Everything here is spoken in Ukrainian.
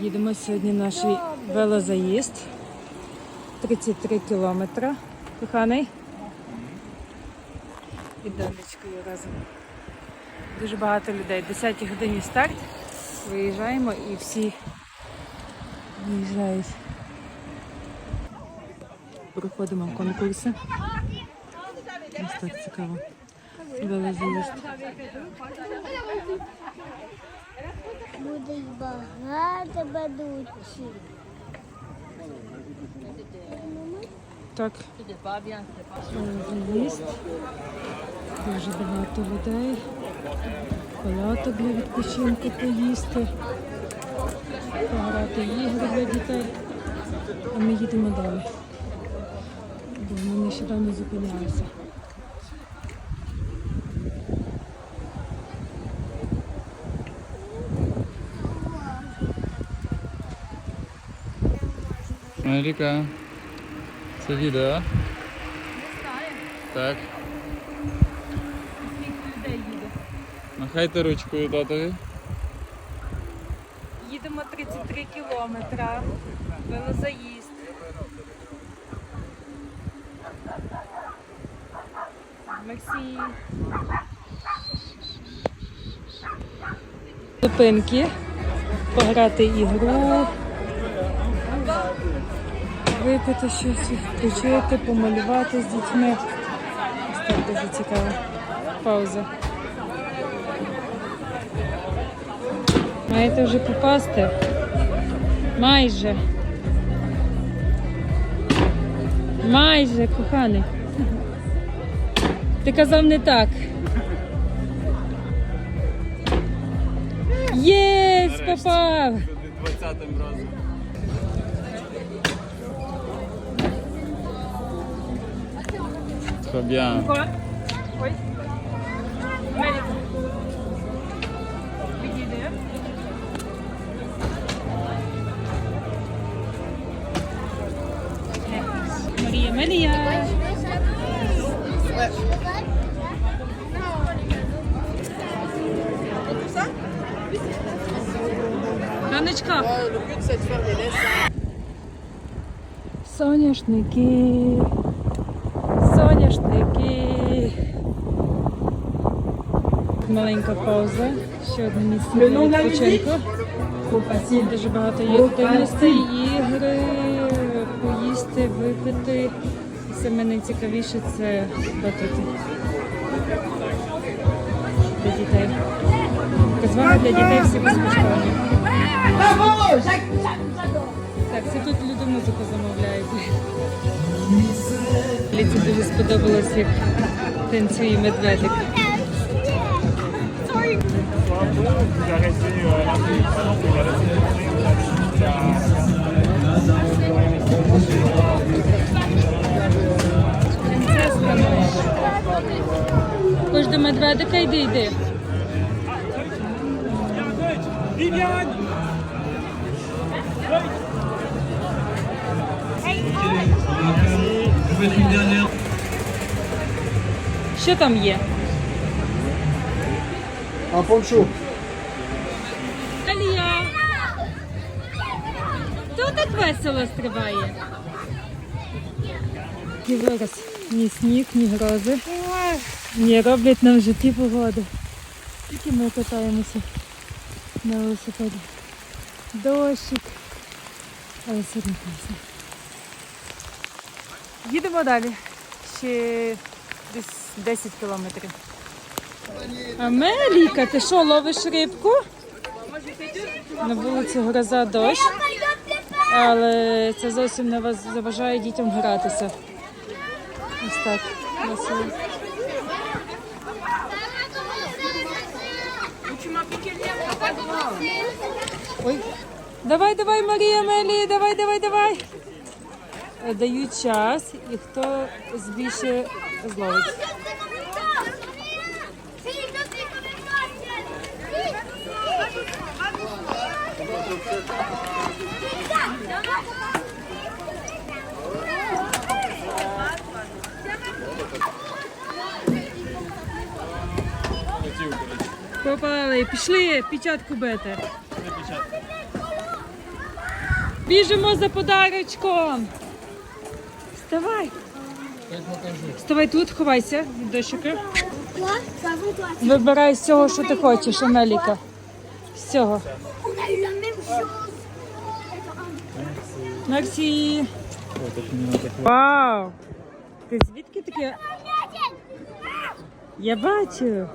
Їдемо сьогодні наш велозаїзд. 33 кілометри. Коханий. І донечкою разом. Дуже багато людей. 10 годині старт. Виїжджаємо і всі виїжджають. Проходимо конкурси. Ось так цікаво. Велозаїзд. Буде багато бадучі. Так. Заїзд. Дуже багато людей. Палаток для відпочинку поїсти. Пограти ігри для дітей. А ми їдемо далі. Бо ми нещодавно зупинялися. Маріка, це відео? Так. Скільки людей їде? Махайте ручкою татові. Їдемо 33 кілометри. Велозаїзд. Мерсі. Зупинки. Пограти ігру. Випити щось, відпочити, помалювати з дітьми. Ось так дуже цікаво. Пауза. Маєте вже попасти? Майже. Майже, коханий. Ти казав не так. Єсть, попав! 20-м разом. Фабіан. Ой. Меліка. Відійди. Марія, Марія. Донечка. Соняшники. Соняшники. Маленька пауза. Ще одне місце для відпочинку. Дуже багато є активностей, ігри, поїсти, випити. Саме найцікавіше це батути для дітей. Розваги для дітей всі безкоштовні. Так, це тут люди музику замовляють. Ліці дуже сподобалось, як танцює медведик. Хоч до медведика йди, йди. Що там є? А пончук. Алія! Хто так весело стрибає? І вираз ні сніг, ні грози. Ні, роблять нам в житті погоди. Тільки ми катаємося на велосипеді. Дощик. Але одно класно. Їдемо далі. Ще десь 10 кілометрів. Амеліка, ти що, ловиш рибку? На вулиці гроза дощ, але це зовсім не вас- заважає дітям гратися. Ось так. весело. Ой. Давай, давай, Марія Мелі, давай, давай, давай. Дають час і хто збільше зловить. Попали, пішли печатку бити. Біжимо за подарочком. Вставай. Вставай тут, ховайся від Вибирай з цього, що ти хочеш, Амеліка. З цього. Мерсі. Вау! Ти звідки таке? Я бачу.